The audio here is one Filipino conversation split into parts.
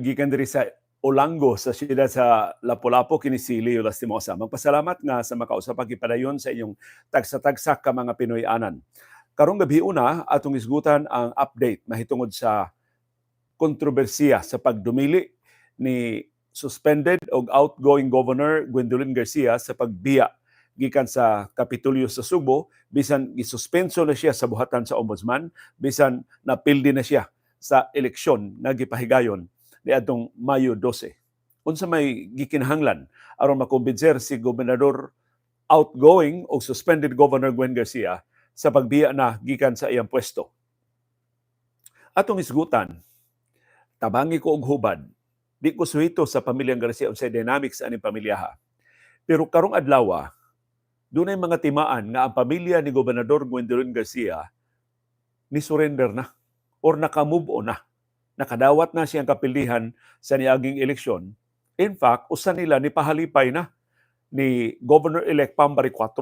gikan diri sa Olango sa siyudad sa Lapu-Lapu kini si Leo Lastimosa. Magpasalamat nga sa makausap padayon sa inyong tagsa-tagsa ka mga Pinoy-anan. Karong gabi una atong isgutan ang update mahitungod sa kontrobersiya sa pagdumili ni suspended og outgoing governor Gwendolyn Garcia sa pagbiya gikan sa Kapitulyo sa Subo bisan gisuspenso na siya sa buhatan sa ombudsman bisan napildi na siya sa eleksyon nga gipahigayon ni adtong Mayo 12. Unsa may gikinahanglan aron makumbinser si gobernador outgoing o suspended governor Gwen Garcia sa pagbiya na gikan sa iyang pwesto. Atong isgutan, tabangi ko og hubad, di ko suhito sa pamilyang Garcia unsay dynamics ani pamilyaha. Pero karong adlaw, dunay mga timaan nga ang pamilya ni Gobernador Gwendolyn Garcia ni surrender na or nakamove on na. Nakadawat na siyang kapilihan sa niaging eleksyon. In fact, usa nila ni pahalipay na ni Governor-elect Pambari 4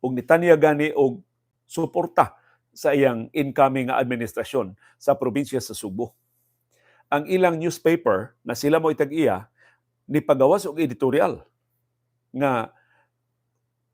ug nitanya gani og suporta sa iyang incoming nga administrasyon sa probinsya sa Subo. Ang ilang newspaper na sila mo itag-iya ni pagawas og editorial nga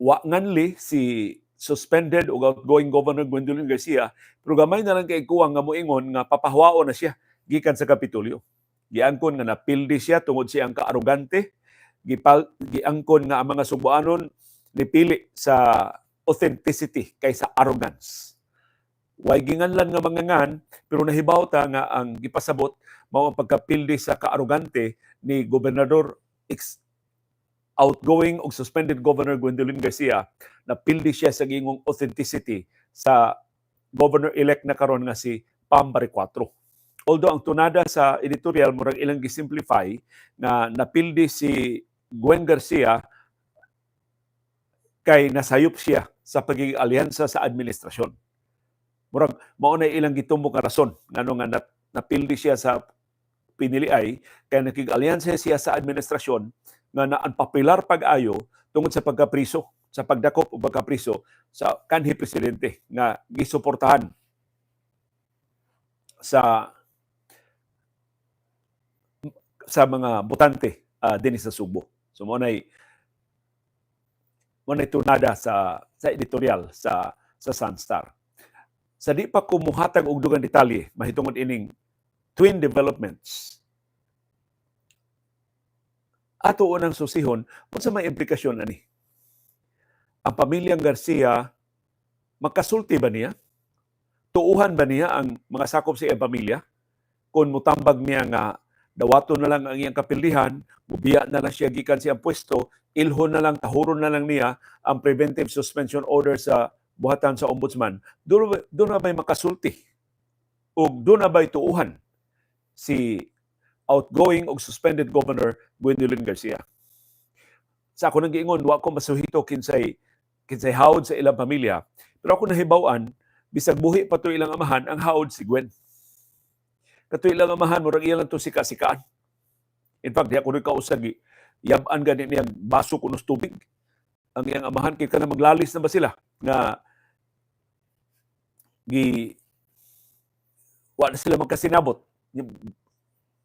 wa nganli si suspended o outgoing Governor Gwendolyn Garcia, pero gamay na lang kay kuwang nga moingon nga papahwao na siya gikan sa Kapitulyo. Giangkon nga napildi siya tungod siyang kaarugante, gipal giangkon nga ang mga Subuanon nipili sa authenticity kaysa arrogance. Way ginganlan nga mangangan, pero nahibaw ta nga ang gipasabot mao ang pagkapildi sa kaarugante ni Gobernador ex outgoing o suspended Governor Gwendolyn Garcia na pildi siya sa gingong authenticity sa governor-elect na karon nga si Pambari 4. Although ang tunada sa editorial murag ilang gisimplify na napildi si Gwen Garcia kay nasayop siya sa pagiging alyansa sa administrasyon. Murag mao na ilang gitumbok nga rason ngano nga nap, napildi siya sa piniliay kay nakig-alyansa siya sa administrasyon nga naanpapilar pag-ayo tungod sa pagkapriso, sa pagdakop o pagkapriso sa kanhi presidente nga gisuportahan sa sa mga botante uh, din sa Subo. So mo nay mo nay tunada sa sa editorial sa sa Sunstar. Sa di pa kumuhatag og dugang detalye mahitungod ining twin developments ato unang susihon unsa may implikasyon ani ang pamilyang Garcia makasulti ba niya tuuhan ba niya ang mga sakop sa iyang pamilya kung mutambag niya nga dawaton na lang ang iyang kapildihan mubiya na lang siya gikan siyang pwesto ilhon na lang tahuron na lang niya ang preventive suspension order sa buhatan sa ombudsman doon na ba'y makasulti ug doon na ba'y tuuhan si outgoing og suspended governor Gwendolyn Garcia. Sa ako nang giingon, wa ko masuhito kinsay kinsay hawd sa ilang pamilya. Pero ako nahibaw-an, bisag buhi pa to ilang amahan, ang hawd si Gwen. Kato ilang amahan, murag ilang to sika-sikaan. In fact, di ako rin kausag, yaban ganin niyang baso kunos tubig. Ang iyang amahan, kaya ka na maglalis na ba sila? Nga, gi, wa na sila magkasinabot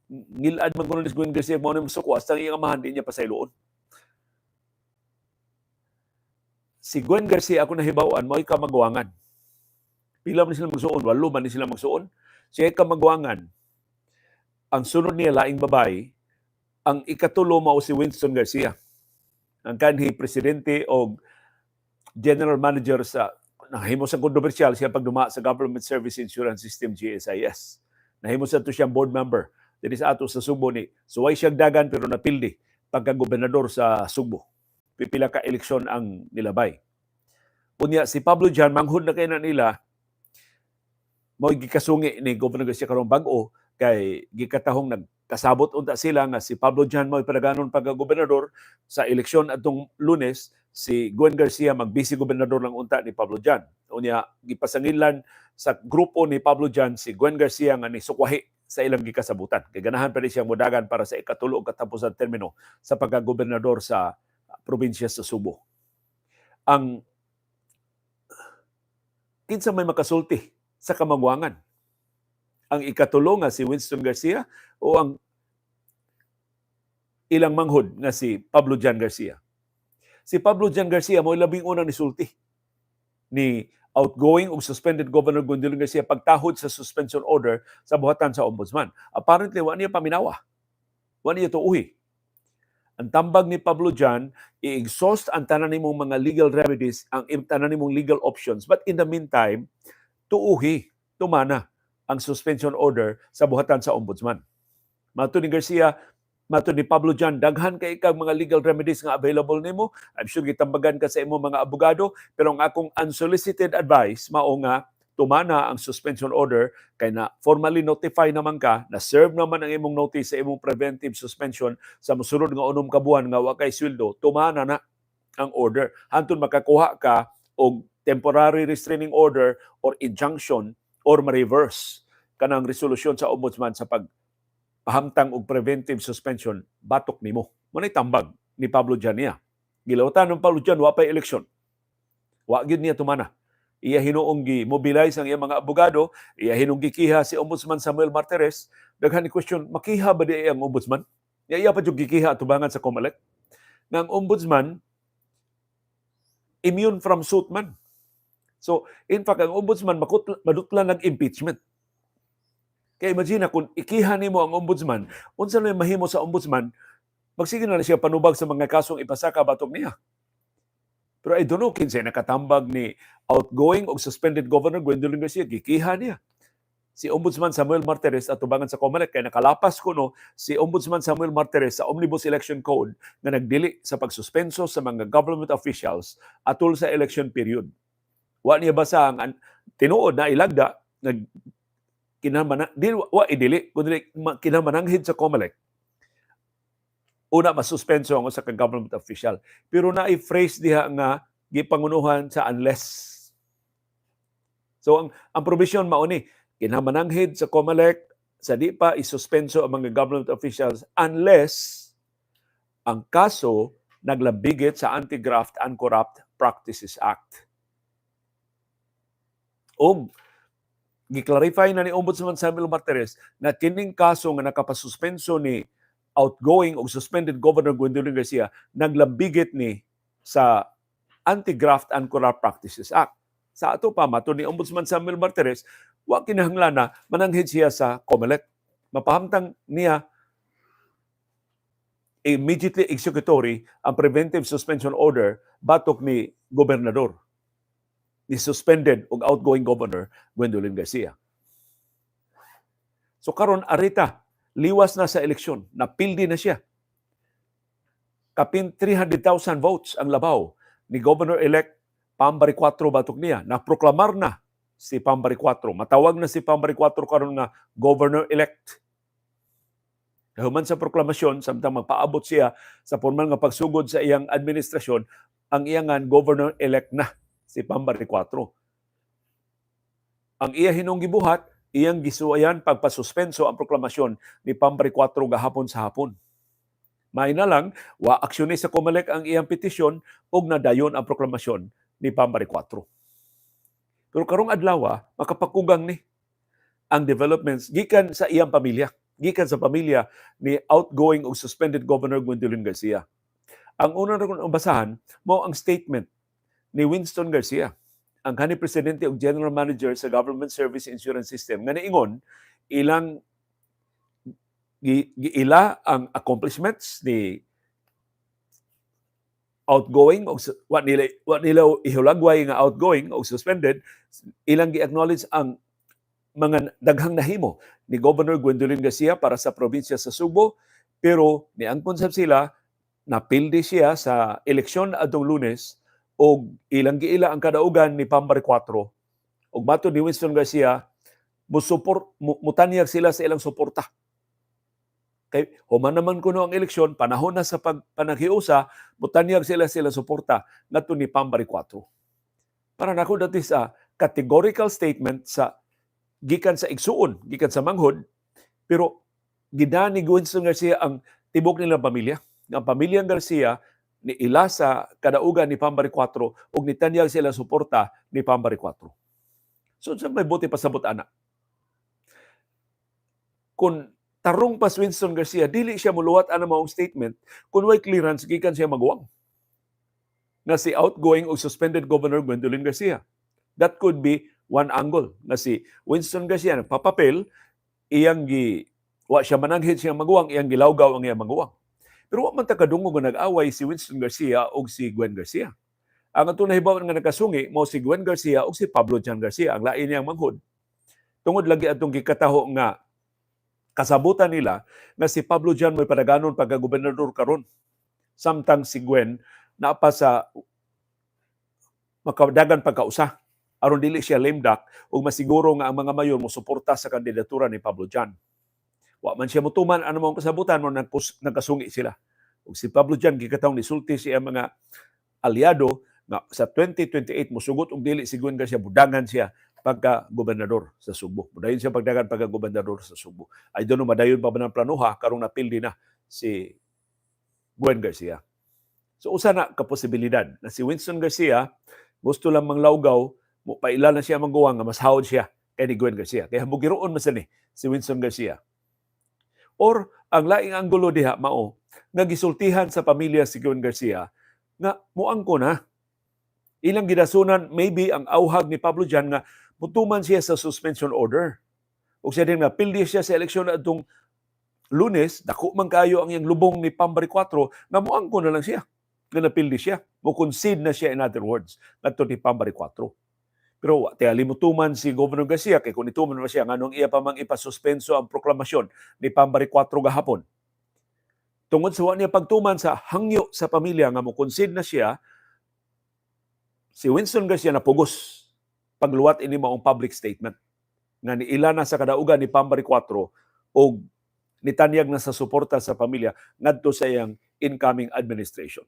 ngilad man kuno ni Gwen Garcia mo ni suko hasta iyang amahan di niya pasayloon. Si Gwen Garcia ako nahibawan mo ay kamagwangan. Pila man sila magsuon, walo man sila magsuon. Siya kamagwangan. Ang sunod niya laing babae, ang ikatulo mao si Winston Garcia. Ang kanhi presidente o general manager sa nahimo sa kontrobersyal siya pagduma sa Government Service Insurance System GSIS. Nahimo sa to siyang board member diri sa ato sa Subo ni suway siyang dagan pero napildi pagka gobernador sa Subo. Pipila ka eleksyon ang nilabay. Unya si Pablo Jan manghud na kay na nila mao gikasungi ni Governor Garcia karong bag-o kay gikatahong nagkasabot unta sila nga si Pablo Jan mao padaganon pagka gobernador sa eleksyon atong Lunes si Gwen Garcia magbisi gobernador lang unta ni Pablo Jan. Unya gipasangilan sa grupo ni Pablo Jan si Gwen Garcia nga ni sukwahi sa ilang gikasabutan. Kay ganahan pa rin siyang mudagan para sa ikatulo katapusan termino sa pagkagobernador sa probinsya sa Subo. Ang kinsa may makasulti sa kamagwangan. Ang ikatulo nga si Winston Garcia o ang ilang manghod nga si Pablo Jan Garcia. Si Pablo Jan Garcia mo labing unang nisulti ni outgoing ug suspended Governor Gwendolyn Garcia pagtahod sa suspension order sa buhatan sa ombudsman. Apparently, wa niya paminawa. Wa niya tuuhi. Ang tambag ni Pablo Jan, i-exhaust ang tanan nimong mga legal remedies, ang tanan nimong legal options. But in the meantime, tuuhi, tumana ang suspension order sa buhatan sa ombudsman. Mato ni Garcia, mato ni Pablo Jan, daghan kay kag mga legal remedies nga available nimo. I'm sure gitambagan ka sa imo mga abogado, pero ang akong unsolicited advice mao nga tumana ang suspension order kay na formally notify naman ka na serve naman ang imong notice sa imong preventive suspension sa mosunod nga unom ka buwan nga wa kay sweldo tumana na ang order hantun makakuha ka og temporary restraining order or injunction or ma-reverse kanang resolusyon sa ombudsman sa pag pahamtang og preventive suspension batok nimo. Mo ni tambag ni Pablo Jania. Gilawtan ng Pablo Jan wa pay eleksyon. Wa gyud niya tumana. Iya hinuong gi mobilize ang iyang mga abogado, iya hinuong gikiha si Ombudsman Samuel Martires, daghan ni question, makiha ba di ang ombudsman? Ya iya pa jud gikiha atubangan sa COMELEC. Nga ang ombudsman immune from suit man. So, in fact, ang ombudsman makutla, madutla ng impeachment. Kaya imagine na kung ikiha nimo ang ombudsman, unsa na mahimo sa ombudsman, magsige na, na siya panubag sa mga kasong ipasaka batok niya. Pero I don't know kinsay nakatambag ni outgoing o suspended Governor Gwendolyn Garcia, gikiha niya. Si Ombudsman Samuel Martires at tubangan sa COMELEC kay nakalapas ko no si Ombudsman Samuel Martires sa Omnibus Election Code na nagdili sa pagsuspenso sa mga government officials atol sa election period. Wa niya basa ang an- tinuod na ilagda nag kinamana di wa idili kundi ma- kinamananghid sa COMELEC. Una masuspenso ang usa ka government official. Pero na i-phrase diha nga gipangunuhan sa unless. So ang ang provision mao ni kinamananghid sa COMELEC sa di pa isuspenso ang mga government officials unless ang kaso naglabigit sa Anti-Graft and Corrupt Practices Act. O giklarify na ni Ombudsman Samuel Martires na kining kaso nga nakapasuspenso ni outgoing o suspended Governor Gwendolyn Garcia naglabigit ni sa Anti-Graft and Corrupt Practices Act. Sa ato pa, mato ni Ombudsman Samuel Martires, wa kinahanglan na mananghid siya sa COMELEC. Mapahamtang niya immediately executory ang preventive suspension order batok ni gobernador ni suspended og outgoing governor Gwendolyn Garcia. So karon arita liwas na sa eleksyon, napildi na siya. Kapin 300,000 votes ang labaw ni Governor-elect Pambari 4 batok niya. Naproklamar na si Pambari 4. Matawag na si Pambari 4 karon nga Governor-elect. Human sa proklamasyon, samtang magpaabot siya sa formal nga pagsugod sa iyang administrasyon, ang iyangan Governor-elect na si Pambari 4. Ang iya hinong gibuhat, iyang gisuayan pagpasuspenso ang proklamasyon ni Pambari 4 gahapon sa hapon. May na lang, wa aksyon sa COMELEC ang iyang petisyon ug nadayon ang proklamasyon ni Pambari 4. Pero karong adlaw, ah, makapakugang ni ang developments gikan sa iyang pamilya, gikan sa pamilya ni outgoing ug suspended Governor Gwendolyn Garcia. Ang una na kong basahan mo ang statement ni Winston Garcia, ang kanhi presidente ug general manager sa Government Service Insurance System. Nga niingon ilang gi- giila ang accomplishments ni outgoing o wa nila wa nila ihulagway nga outgoing o suspended. Ilang gi-acknowledge ang mga daghang nahimo ni Governor Gwendolyn Garcia para sa probinsya sa Subo pero niangkon sab sila napildi siya sa eleksyon adtong Lunes og ilang giila ang kadaugan ni Pambari 4 ug matud ni Winston Garcia musuport mu- mutanyag sila sa ilang suporta. Kay human naman kuno ang eleksyon panahon na sa pag panaghiusa mutanyag sila sila suporta ngadto ni Pambari 4 para nako dati sa categorical statement sa gikan sa igsuon gikan sa manghod pero gida ni Winston Garcia ang tibok nilang pamilya. Ang pamilyang Garcia ni ila sa kadaugan ni Pambari 4 ug nitanyag sila suporta ni Pambari 4 so sa may buti pasabot ana kung tarong pas Winston Garcia dili siya muluwat ana maong statement kun way clearance gikan siya magwang nga si outgoing o suspended Governor Gwendolyn Garcia. That could be one angle na si Winston Garcia nagpapapel iyang gi wa siya mananghid siya magwang iyang gilawgaw ang iyang magwang. Pero wa man ta kadungog nga nag-away si Winston Garcia o si Gwen Garcia. Ang ato nahibaw nga nakasungi mo si Gwen Garcia o si Pablo Jan Garcia ang lain niyang manghod. Tungod lagi atong gikataho nga kasabutan nila nga si Pablo Jan may padaganon pagka-gobernador karon. Samtang si Gwen naapa sa makadagan pagkausa aron dili siya lame duck ug masiguro nga ang mga mayor mo suporta sa kandidatura ni Pablo Jan. Wa man siya mutuman ano mong kasabutan mo nagpus, nagkasungi sila. Ug si Pablo Jan gikatawng nisulti siya mga aliado nga sa 2028 musugot og dili si Gwen Garcia budangan siya pagka gobernador sa Subo. Mudayon siya pagdagan pagka gobernador sa Subo. I don't know madayon pa ba ng planuha karong napildi na si Gwen Garcia. So usa na ka posibilidad na si Winston Garcia gusto lang manglawgaw mo paila na siya mangguwang nga mas hawod siya kay ni Gwen Garcia. Kaya mugiroon man ni si Winston Garcia. Or ang laing anggulo diha mao nga gisultihan sa pamilya si Gwen Garcia nga muang ko na ilang gidasunan maybe ang auhag ni Pablo Jan nga mutuman siya sa suspension order. Ug siya din nga pildi siya sa eleksyon atong Lunes, dako man kayo ang iyang lubong ni Pambari 4 nga muang ko na lang siya nga napildi siya. Concede na siya in other words ngadto ni Pambari 4. Pero wa tiya limutuman si Governor Garcia kay kung ituman man siya nganong iya pa mang ipasuspenso ang proklamasyon ni Pambari 4 gahapon. Tungod sa niya pagtuman sa hangyo sa pamilya nga concede na siya si Winston Garcia napugos pagluwat ini maong public statement nga niila na sa kadaugan ni Pambari 4 og nitanyag na sa suporta sa pamilya ngadto sa iyang incoming administration.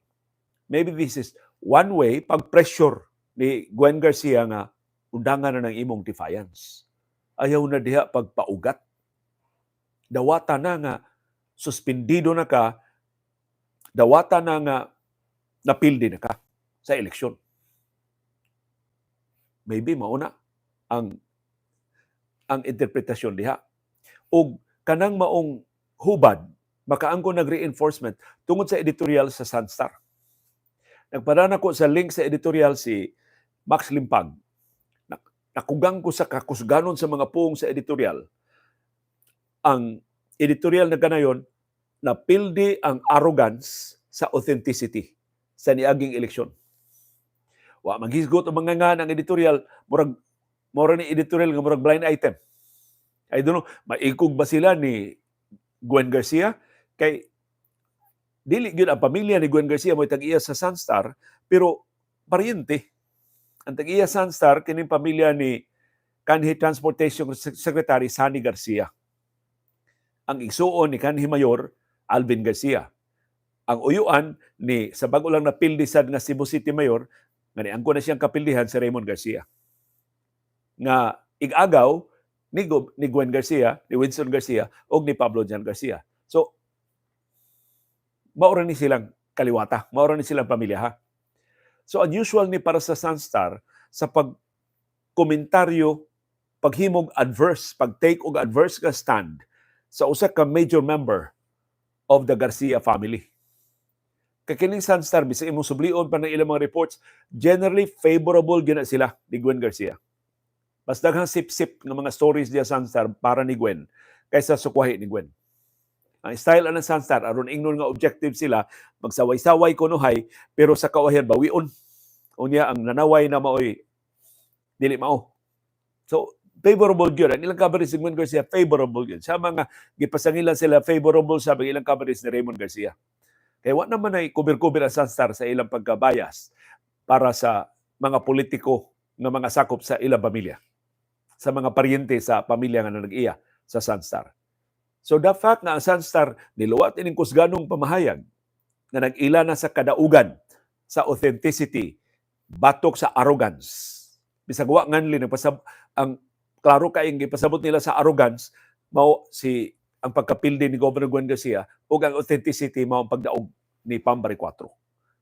Maybe this is one way pag-pressure ni Gwen Garcia nga undangan na ng imong defiance. Ayaw na diha pagpaugat. Dawata na nga suspendido na ka, dawata na nga napildi na ka sa eleksyon. Maybe mauna ang ang interpretasyon diha. O kanang maong hubad, makaangko nag-reinforcement tungod sa editorial sa Sunstar. Nagpadana ko sa link sa editorial si Max Limpag. Nak- Nakugang ko sa kakusganon sa mga puong sa editorial. Ang editorial na ganayon, napildi ang arrogance sa authenticity sa niaging eleksyon. Wa maghisgot ang mga nga ng editorial, murag mura ni editorial nga murag blind item. I don't know, maikog ba sila ni Gwen Garcia? Kay dili gyud ang pamilya ni Gwen Garcia mo tag-iya sa Sunstar, pero pariente. Ang tag-iya Sunstar kining pamilya ni kanhi Transportation Secretary Sani Garcia. Ang igsuon ni kanhi Mayor Alvin Garcia. Ang uyuan ni sa bago lang napildi sad nga Cebu City Mayor nga niangko na siyang kapildihan si Raymond Garcia. Nga igagaw ni, Go- ni Gwen Garcia, ni Winston Garcia, o ni Pablo Jan Garcia. So, maura ni silang kaliwata, maura ni silang pamilya ha. So, unusual ni para sa Sunstar sa pag-komentaryo, paghimog adverse, pag-take og adverse ka stand sa usa ka major member of the Garcia family. Kakining Sunstar, bisag imong sublion pa ng ilang mga reports, generally favorable gina sila ni Gwen Garcia. Mas daghang sip-sip ng mga stories diya Sunstar para ni Gwen kaysa sukwahi ni Gwen. Ang style ng Sunstar, aron ingnon nga objective sila, magsaway-saway kunuhay, pero sa kawahian bawion. Unya ang nanaway na maoy dili mao. So, favorable gyud. Ang ilang coverage ni Garcia, favorable gyud. Sa mga gipasangilan sila, favorable sa ilang coverage ni Raymond Garcia. Kaya wa naman ay kubir-kubir ang Sunstar sa ilang pagkabayas para sa mga politiko nga mga sakop sa ilang pamilya sa mga paryente sa pamilya nga nag-iya sa Sunstar. So the fact na ang Sunstar niluwat ining kusganong pamahayag na nag-ila na sa kadaugan sa authenticity batok sa arrogance. Bisag wa nganli nagpasab ang klaro kay gipasabot nila sa arrogance mao si ang pagkapildi ni Governor Gwen Garcia ug ang authenticity mao ang pagdaog ni Pambari 4.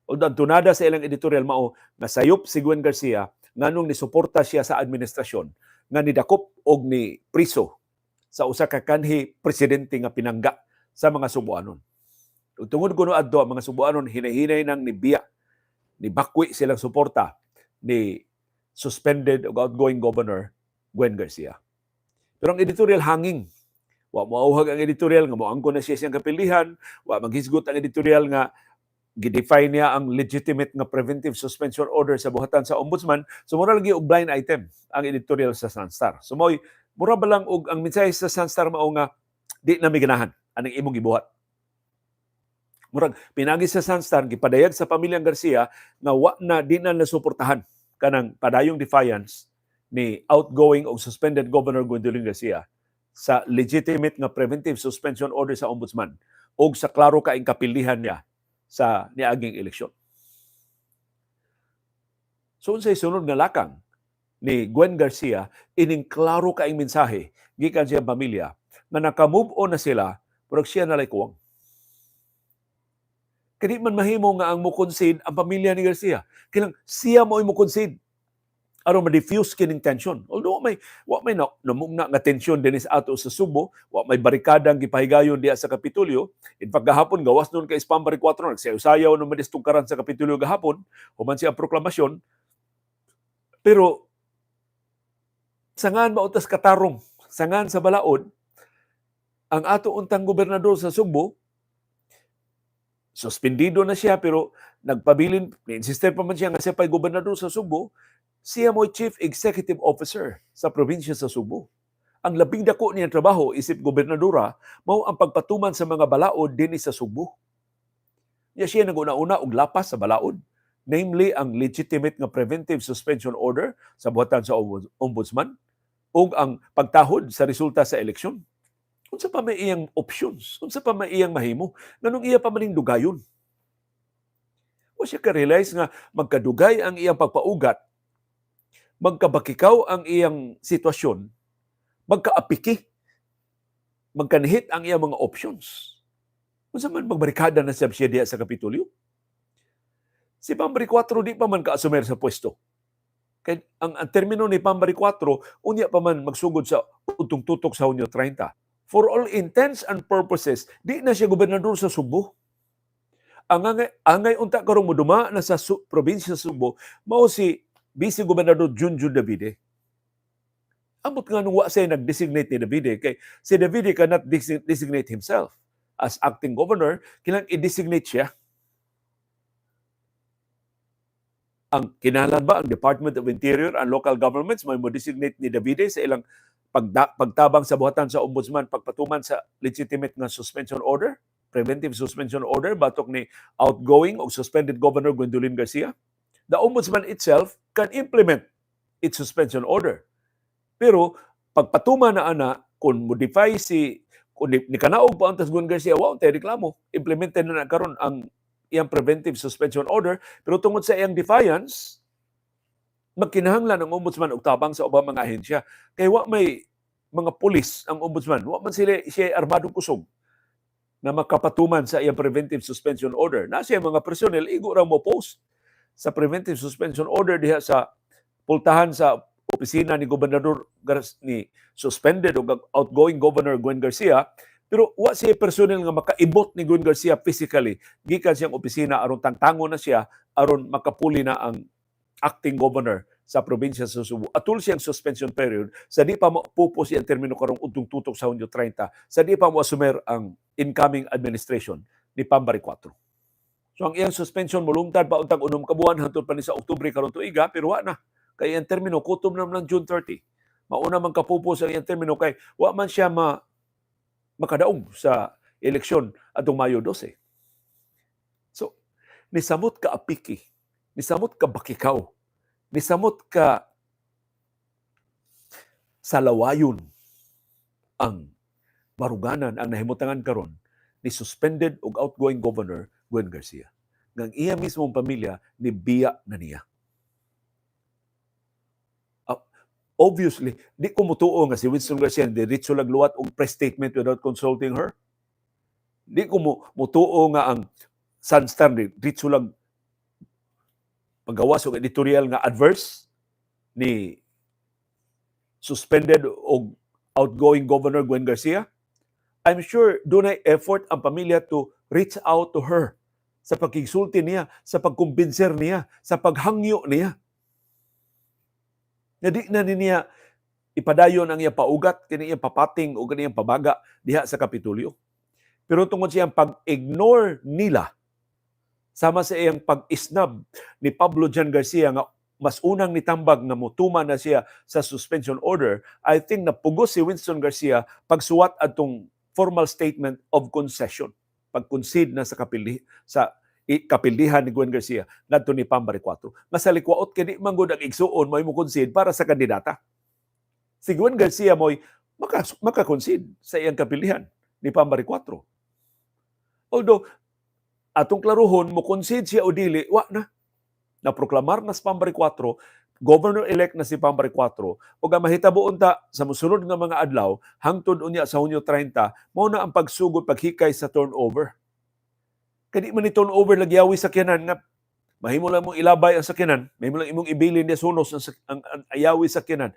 Ug ang tunada sa ilang editorial mao nga sayop si Gwen Garcia nganong ni suporta siya sa administrasyon nga nidakop og ni priso sa usa ka kanhi presidente nga pinangga sa mga Subuanon. Tungod kuno adto mga Subuanon hinahinay nang ni Biya ni bakwi silang suporta ni suspended o outgoing governor Gwen Garcia. Pero ang editorial hanging wa moauhag ang editorial nga moangko na siya siyang kapilihan, wa maghisgot ang editorial nga gidefine niya ang legitimate nga preventive suspension order sa buhatan sa ombudsman, so mura lagi og blind item ang editorial sa Sunstar. So mo'y mura ba lang og ang mensahe sa Sunstar mao nga di na mi ganahan aning imong gibuhat. Murag pinagi sa Sunstar gipadayag sa pamilyang Garcia nga wa na di na nasuportahan kanang padayong defiance ni outgoing o suspended Governor Gwendolyn Garcia sa legitimate nga preventive suspension order sa ombudsman o sa klaro kaing kapilihan niya sa niaging eleksyon. So unsay sunod nga lakang ni Gwen Garcia ining klaro kaing mensahe gikan sa iyang pamilya nga naka-move on na sila pero siya na kuwang. Kadi man mahimo nga ang concede ang pamilya ni Garcia. Kinang siya mo concede aron ma-diffuse kining tension. Although may wa may na, namugna nga tension dinis ato sa Subo, wa may barikadang gipahigayon diha sa Kapitolyo. In fact, gahapon gawas nun kay Spam Bari 4 nagsayaw-sayaw no madistungkaran sa Kapitolyo gahapon, human siya ang proklamasyon. Pero sangan mautas katarong, sangan sa balaod, ang ato untang gobernador sa Subo, suspendido na siya pero nagpabilin, ni-insister pa man siya nga siya pa'y gobernador sa Subo, siya mo'y Chief Executive Officer sa probinsya sa Subo. Ang labing dako niyang trabaho isip gobernadora mao ang pagpatuman sa mga balaod dinhi sa Subo. Niya siya naguna-una og lapas sa balaod, namely ang legitimate nga preventive suspension order sa buhatan sa ombudsman ug ang pagtahod sa resulta sa eleksyon. Unsa pa may iyang options? Unsa pa may iyang mahimo? Nganong iya pa maning dugayon? O siya ka-realize nga magkadugay ang iyang pagpaugat magkabakikaw ang iyang sitwasyon, magkaapiki, magkanhit ang iyang mga options. Kung man magbarikada na siya diya sa Kapitolyo. Si Pambari 4 di pa man kaasumer sa pwesto. Kay ang, ang termino ni Pambari 4, unya pa man magsugod sa utong tutok sa Hunyo 30. For all intents and purposes, di na siya gobernador sa Subo. Ang angay, angay unta karong moduma na sa su, probinsya sa Subo, mao si Vice Gobernador Junjun Davide. Amot nga nung wa nag-designate ni Davide, kay si Davide cannot designate himself as acting governor, kailangan i-designate siya. Ang kinalan ba, ang Department of Interior and Local Governments, may mo designate ni Davide sa ilang pagda- pagtabang sa buhatan sa ombudsman, pagpatuman sa legitimate nga suspension order, preventive suspension order, batok ni outgoing o suspended Governor Gwendolyn Garcia the ombudsman itself can implement its suspension order. Pero pagpatuma na ana kung modify si kung ni, ni kanaog pa ang Tasgun Garcia, wow, tayo reklamo. Implemented na na karon ang iyang preventive suspension order. Pero tungod sa iyang defiance, magkinahanglan ang ombudsman og tabang sa ubang mga ahensya. Kay wa may mga pulis ang ombudsman. Wa man sila siya armadong kusog na makapatuman sa iyang preventive suspension order. Na siya mga personnel, igo ra mo post sa preventive suspension order diha sa pultahan sa opisina ni gobernador ni suspended o outgoing governor Gwen Garcia pero wa siya personnel nga makaibot ni Gwen Garcia physically gikan siyang opisina aron tangtango na siya aron makapuli na ang acting governor sa probinsya sa Subo. Atul siyang suspension period sa di pa mapupos ang termino karong udtong tutok sa Hunyo 30 sa di pa mo assumer ang incoming administration ni Pambari 4. So ang iyang suspension mulungtad pa untag unom ka buwan hangtod pa ni sa Oktubre karon tuiga pero wa na kay ang termino kutom na lang June 30. Mauna man kapupos ang iyang termino kay wa man siya ma makadaog sa eleksyon atong Mayo 12. So nisamot ka apiki, nisamot ka bakikaw, nisamot ka salawayon ang maruganan ang nahimutangan karon ni suspended og outgoing governor Gwen Garcia. Ngang iya mismong pamilya ni biya na niya. Uh, obviously, di ko mutuo nga si Winston Garcia diretso lagluwat og press statement without consulting her. Di ko mo mutuo nga ang Sunstar diretso lang paggawas og editorial nga adverse ni suspended og outgoing Governor Gwen Garcia, I'm sure doon ay effort ang pamilya to reach out to her sa pagkisulti niya, sa pagkumbinser niya, sa paghangyo niya. Na di na niya ipadayon ang iyang paugat, kini iyang papating o kini iyang pabaga diha sa Kapitulyo. Pero tungod siyang pag-ignore nila, sama sa iyang pag-isnab ni Pablo Jan Garcia nga mas unang nitambag na mutuma na siya sa suspension order, I think napugos si Winston Garcia pagsuwat atong formal statement of concession pag-concede na sa kapili sa kapildihan ni Gwen Garcia ngadto ni Pambari 4 nga sa likwaot kini manggod ang igsuon mo concede para sa kandidata. Si Gwen Garcia mo'y maka, maka-concede sa iyang kapildihan ni Pambari 4 although atong klaruhon mo concede siya o dili wa na. Na proklamar na sa Pambari 4 governor-elect na si Pambari 4 ug ang mahitabo unta sa mosunod nga mga adlaw hangtod unya sa Hunyo 30 mao na ang pagsugod paghikay sa turnover kadi man ni turnover lagyawi sa kinan nga mahimo lang mong ilabay ang sakyanan mahimo lang imong ibilin ni sunos ang, ang, ang ayawi sa kinan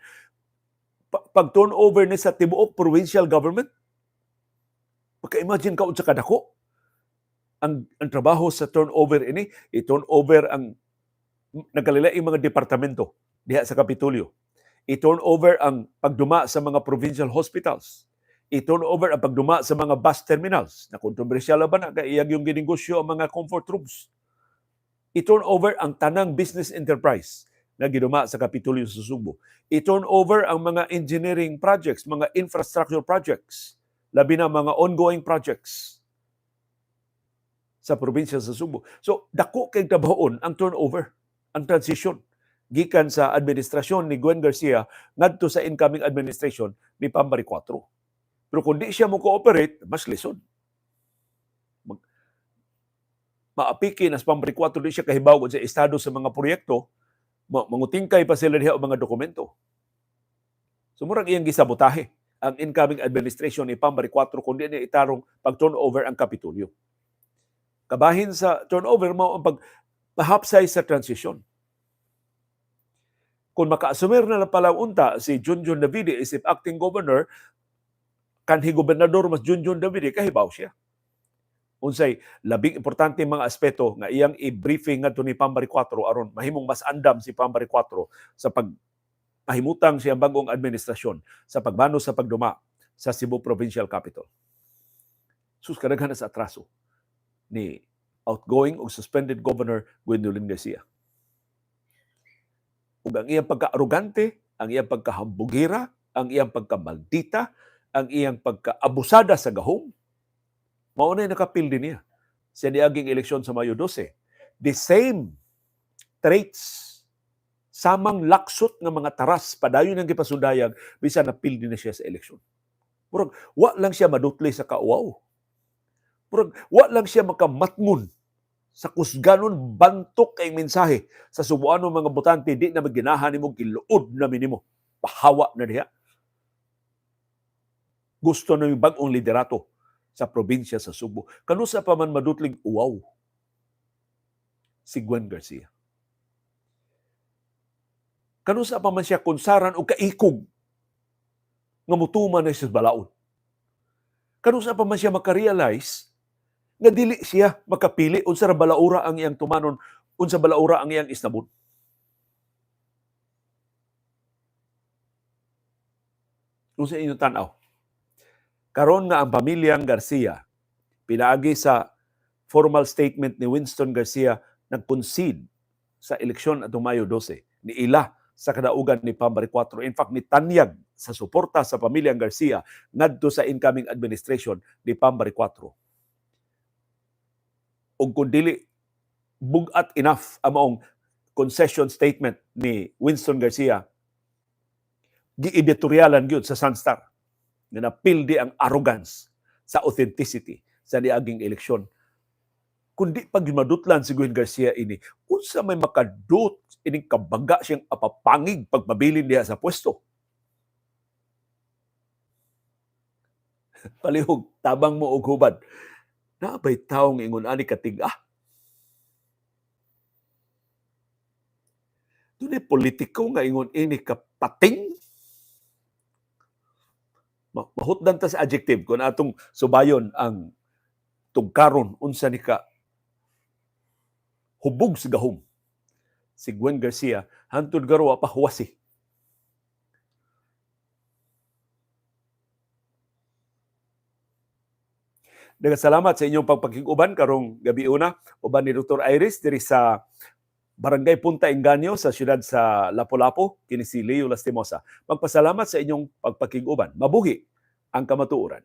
Pa- pag turnover ni sa tibuok provincial government Pagka-imagine ka sa kadako ang, ang trabaho sa turnover ini, i-turnover ang nagkalilay mga departamento diha sa Kapitulyo. I-turn over ang pagduma sa mga provincial hospitals. I-turn over ang pagduma sa mga bus terminals. Na kontrobersyal ba na kaya yung ginegosyo ang mga comfort rooms. I-turn over ang tanang business enterprise na giduma sa Kapitulyo sa Subo. I-turn over ang mga engineering projects, mga infrastructure projects, labi na mga ongoing projects sa probinsya sa Subo. So, dako kay trabahoon ang turnover ang transition gikan sa administrasyon ni Gwen Garcia ngadto sa incoming administration ni Pambari 4. Pero kung di siya mo cooperate, mas lisod. Mag, maapiki na sa Pambari 4 di siya kahibaw sa estado sa mga proyekto, ma- mangutingkay pa sila diha mga dokumento. Sumurag iyang gisabotahe ang incoming administration ni Pambari 4 kundi niya itarong pag-turnover ang Kapitulyo. Kabahin sa turnover mao ang pag mahapsay sa transition. Kung makaasumir na pala unta si Junjun Davide isip acting governor, kanhi gobernador mas Junjun Davide, kahibaw siya. Unsay labing importante mga aspeto nga iyang i-briefing ngadto ni Pambari 4 aron mahimong mas andam si Pambari 4 sa pag pahimutang siya bagong administrasyon sa pagmano sa pagduma sa Cebu Provincial Capital. Sus kadaghan sa atraso ni outgoing o suspended Governor Gwendolyn Garcia. Ug ang iyang pagka-arugante, ang iyang pagkahambugira, ang iyang pagkamaldita, ang iyang pagkaabusada sa gahom, mao na nakapildi niya sa niaging eleksyon sa Mayo 12. The same traits, samang laksot nga mga taras, padayon ang gipasundayag, bisan napildi na siya sa eleksyon. Murag, wa lang siya madutli sa kauaw. Murag, wa lang siya makamatngon sa kusganon bantok kay mensahe sa subuano mga botante di na maginahan nimo giluod na minimo pahawa na diha gusto na yung bagong liderato sa probinsya sa Subo. Kanusa pa man madutling uwaw si Gwen Garcia. Kanusa pa man siya kunsaran o kaikog nga mutuman na siya sa balaod. Kanusa pa man siya makarealize nga dili siya makapili unsa ra balaura ang iyang tumanon unsa balaura ang iyang isnabon unsa inyong tan-aw karon nga ang pamilyang Garcia pinaagi sa formal statement ni Winston Garcia nag-concede sa eleksyon atong Mayo 12 ni ila sa kadaugan ni Pambari 4 in fact ni tanyag sa suporta sa pamilyang Garcia ngadto sa incoming administration ni Pambari 4 ug kung dili bugat enough ang maong concession statement ni Winston Garcia gi-editorialan gyud sa Sunstar nga napildi ang arrogance sa authenticity sa niaging eleksyon kundi pag madutlan si Gwen Garcia ini unsa may makadut ining kabaga siyang apapangig pagpabilin diha sa pwesto palihog tabang mo og hubad Naabay taong ingon ani katig ah. Dunay politiko nga ingon ini kapating. Ma- mahutdan ta sa adjective kung atong subayon ang tugkaron unsa ni ka hubog sa gahom. Si Gwen Garcia hantud garo wa pa huwasi Nagasalamat sa inyong pagpakiguban karong gabi una. Uban ni Dr. Iris diri sa Barangay Punta Enganyo sa siyudad sa Lapu-Lapu kini si Leo Lastimosa. Magpasalamat sa inyong pagpakiguban. Mabuhi ang kamatuoran.